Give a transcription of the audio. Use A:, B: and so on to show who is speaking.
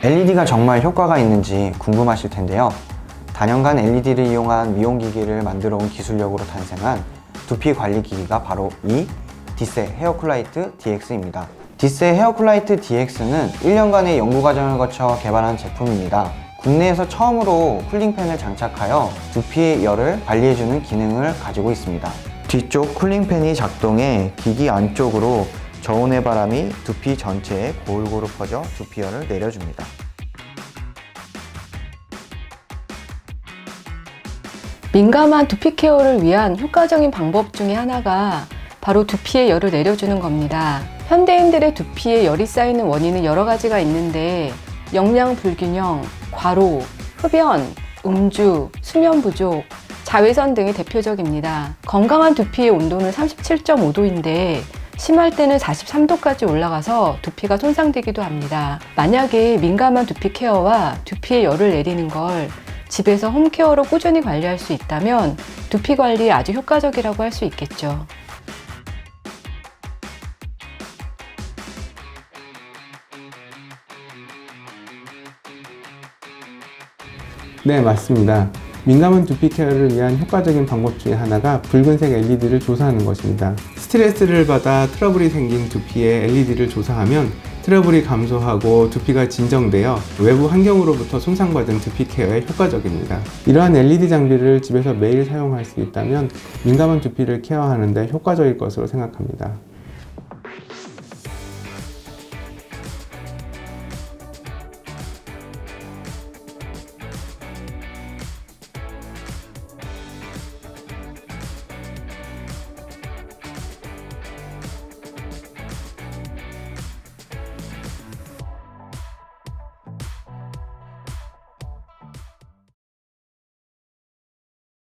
A: LED가 정말 효과가 있는지 궁금하실 텐데요. 단연간 LED를 이용한 미용기기를 만들어 온 기술력으로 탄생한 두피 관리 기기가 바로 이 디세 헤어쿨라이트 DX입니다. 디세 헤어쿨라이트 DX는 1년간의 연구 과정을 거쳐 개발한 제품입니다. 국내에서 처음으로 쿨링팬을 장착하여 두피의 열을 관리해주는 기능을 가지고 있습니다. 뒤쪽 쿨링팬이 작동해 기기 안쪽으로 저온의 바람이 두피 전체에 골고루 퍼져 두피열을 내려줍니다.
B: 민감한 두피 케어를 위한 효과적인 방법 중에 하나가 바로 두피에 열을 내려주는 겁니다. 현대인들의 두피에 열이 쌓이는 원인은 여러 가지가 있는데 영양 불균형, 과로, 흡연, 음주, 수면 부족, 자외선 등이 대표적입니다. 건강한 두피의 온도는 37.5도인데 심할 때는 43도까지 올라가서 두피가 손상되기도 합니다. 만약에 민감한 두피 케어와 두피에 열을 내리는 걸 집에서 홈케어로 꾸준히 관리할 수 있다면 두피 관리에 아주 효과적이라고 할 수 있겠죠.
C: 네, 맞습니다. 민감한 두피 케어를 위한 효과적인 방법 중에 하나가 붉은색 LED를 조사하는 것입니다. 스트레스를 받아 트러블이 생긴 두피에 LED를 조사하면 트러블이 감소하고 두피가 진정되어 외부 환경으로부터 손상받은 두피 케어에 효과적입니다. 이러한 LED 장비를 집에서 매일 사용할 수 있다면 민감한 두피를 케어하는 데 효과적일 것으로 생각합니다.